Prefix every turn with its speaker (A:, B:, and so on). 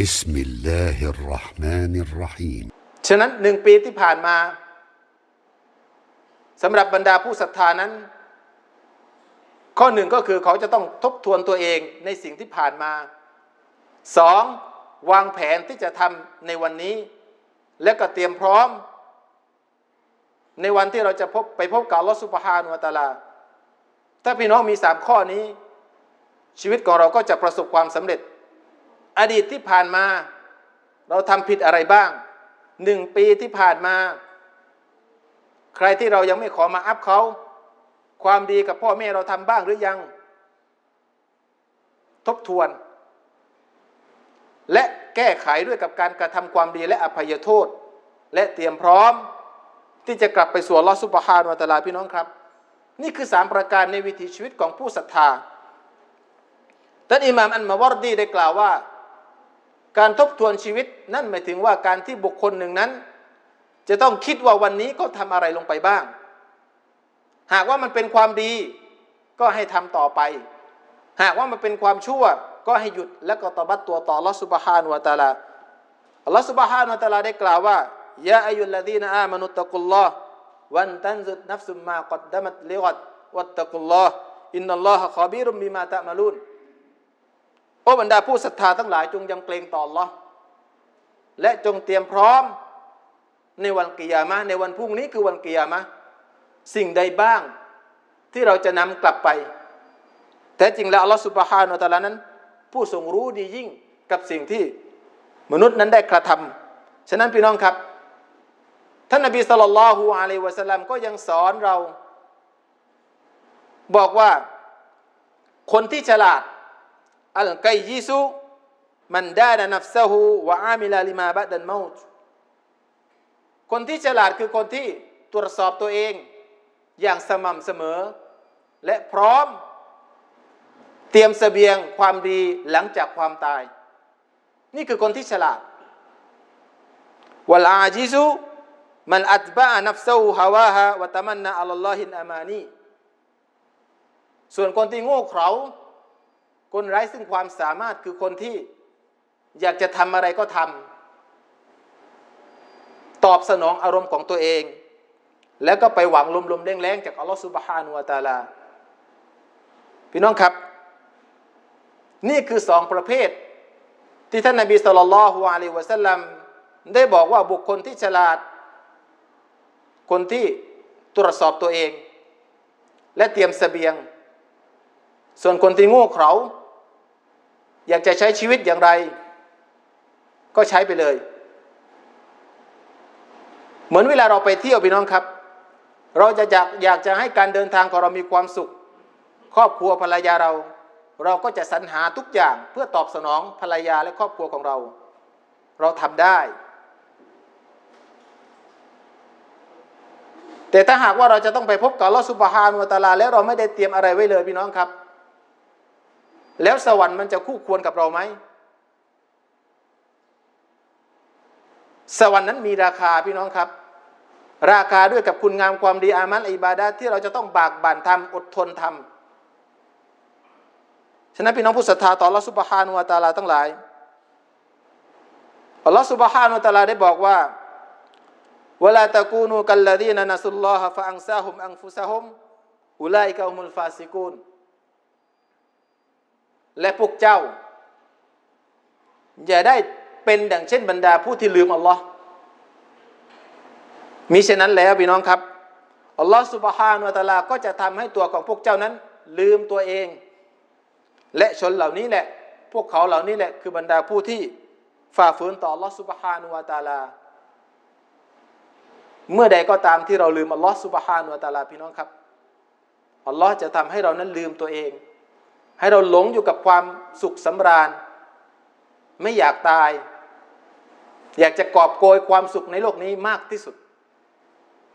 A: بسم الله الرحمن الرحيم
B: ฉะนั้นหนึ่งปีที่ผ่านมาสำหรับบรรดาผู้ศรัทธานั้น ข้อหนึ่งก็คือเขาจะต้องทบทวนตัวเองในสิ่งที่ผ่านมาสองวางแผนที่จะทำในวันนี้ และก็เตรียมพร้อม ในวันที่เราจะพบไปพบกับอัลลอฮฺสุบฮานุวะตะอาลา ถ้าพี่น้องมีสามข้อนี้ ชีวิตของเราก็จะประสบความสำเร็จ อดีตที่ผ่านมา เราทำผิดอะไรบ้างหนึ่งปีที่ผ่านมา ใครที่เรายังไม่ขอมาอัพเขาความดีกับพ่อแม่เราทำบ้างหรือยัง ทบทวน และแก้ไขด้วยกับการกระทำความดีและอภัยโทษ และเตรียมพร้อม ที่จะกลับไปสู่อัลอสุบฮานวตาลาพี่น้องครับ นี่คือสามประการในวิถีชีวิตของผู้ศรัทธาท่านอิหม่ามอันมาวรดีได้กล่าวว่า การทบทวนชีวิตนั่นหมายถึงว่าการที่บุคคลหนึ่งนั้น จะต้องคิดว่าวันนี้เขาทำอะไรลงไปบ้าง หากว่ามันเป็นความดีก็ให้ทำต่อไป หากว่ามันเป็นความชั่วก็ให้หยุดและก็ตบัดตัวต่อลอสุบฮานุวะตาลาอัลลอฮฺสุบฮานุวะตาลาได้กล่าวว่ายาอายุลลดีนอามานุตตะกุลลอฮ์วันตันซุดนัฟซุมมากัดดมัตลิกัดวัตตะกุลลอฮ์อินนัลลอฮะคอบีรุมบิมาตะมาลุน โอ้บรรดาผู้ศรัทธาทั้งหลายจงยำเกรงต่อ Allah และจงเตรียมพร้อมในวันกิยามะในวันพรุ่งนี้คือวันกิยามะสิ่งใดบ้างที่เราจะนำกลับไป แต่จริงแล้วอัลลอฮฺสุบฮานาอัลลอฮฺนั้น ผู้ทรงรู้ดียิ่งกับสิ่งที่มนุษย์นั้นได้กระทำฉะนั้นพี่น้องครับ ท่านนบีสุลต่านละฮ์อะลัยวะสัลลัมก็ยังสอนเรา บอกว่าคนที่ฉลาด อัลกัยยิซุมันดานัฟซะฮูวะอามิลาลิมาบะดันมาตคนที่ฉลาดคือคนที่ตรวจสอบตัวเอง อย่างสม่ำเสมอ และพร้อม เตรียมเสบียงความดีหลังจากความตาย นี่คือคนที่ฉลาดวลาจิซุมันอัตบะนัฟซะฮูฮาวาฮะวะตะมันนะอัลลอฮินอามานีส่วนคนที่โง่เขลา คนไร้ซึ่งความสามารถคือคนที่อยากจะทำอะไรก็ทำตอบสนองอารมณ์ของตัวเอง แล้วก็ไปหวังลมๆแรงๆจากอัลลอฮฺสุบฮานุวะตาลา พี่น้องครับ นี่คือสองประเภท ที่ท่านนบีสุลต่านละฮ์อะลัยวะสัลลัมได้บอกว่าบุคคลที่ฉลาด คนที่ตรวจสอบตัวเอง และเตรียมเสบียง ส่วนคนที่โง่เขลาอยากจะใช้ชีวิตอย่างไร ก็ใช้ไปเลย เหมือนเวลาเราไปเที่ยวพี่น้องครับ เราจะอยากอยากจะให้การเดินทางของเรามีความสุข ครอบครัวภรรยาเรา เราก็จะสรรหาทุกอย่างเพื่อตอบสนองภรรยาและครอบครัวของเรา เราทำได้ แต่ถ้าหากว่าเราจะต้องไปพบกับลอสุบฮานุตาลา แล้วเราไม่ได้เตรียมอะไรไว้เลยพี่น้องครับ แล้วสวรรค์มันจะคู่ควรกับเราไหม สวรรค์นั้นมีราคาพี่น้องครับ ราคาด้วยกับคุณงามความดีอามัลอิบาดาที่เราจะต้องบากบั่นทำอดทนทำฉะนั้นพี่น้องผู้ศรัทธาต่อลอสุบฮานุตาลาทั้งหลายอัลลอฮฺสุบฮานุตาลาได้บอกว่าเวลาตะกูนูกัลลดีนนัสุลลอฮะฟะอังซาฮุมอังฟุซะฮุมอุลัยกะฮุมุลฟาซิกูน และพวกเจ้า อย่าได้เป็นดังเช่นบรรดาผู้ที่ลืมอัลลอฮ์มิฉะนั้นแล้วพี่น้องครับอัลลอฮ์สุบฮานุตะลาก็จะทำให้ตัวของพวกเจ้านั้น ลืมตัวเอง และชนเหล่านี้แหละ พวกเขาเหล่านี้แหละ คือบรรดาผู้ที่ฝ่าฝืนต่ออัลลอฮ์สุบฮานุวะตลา เมื่อใดก็ตามที่เราลืมอัลลอฮ์สุบฮานุวะตลาพี่น้องครับอัลลอฮ์จะทำให้เรานั้นลืมตัวเอง ให้เราหลงอยู่กับความสุขสำราญ ไม่อยากตาย อยากจะกอบโกยความสุขในโลกนี้มากที่สุด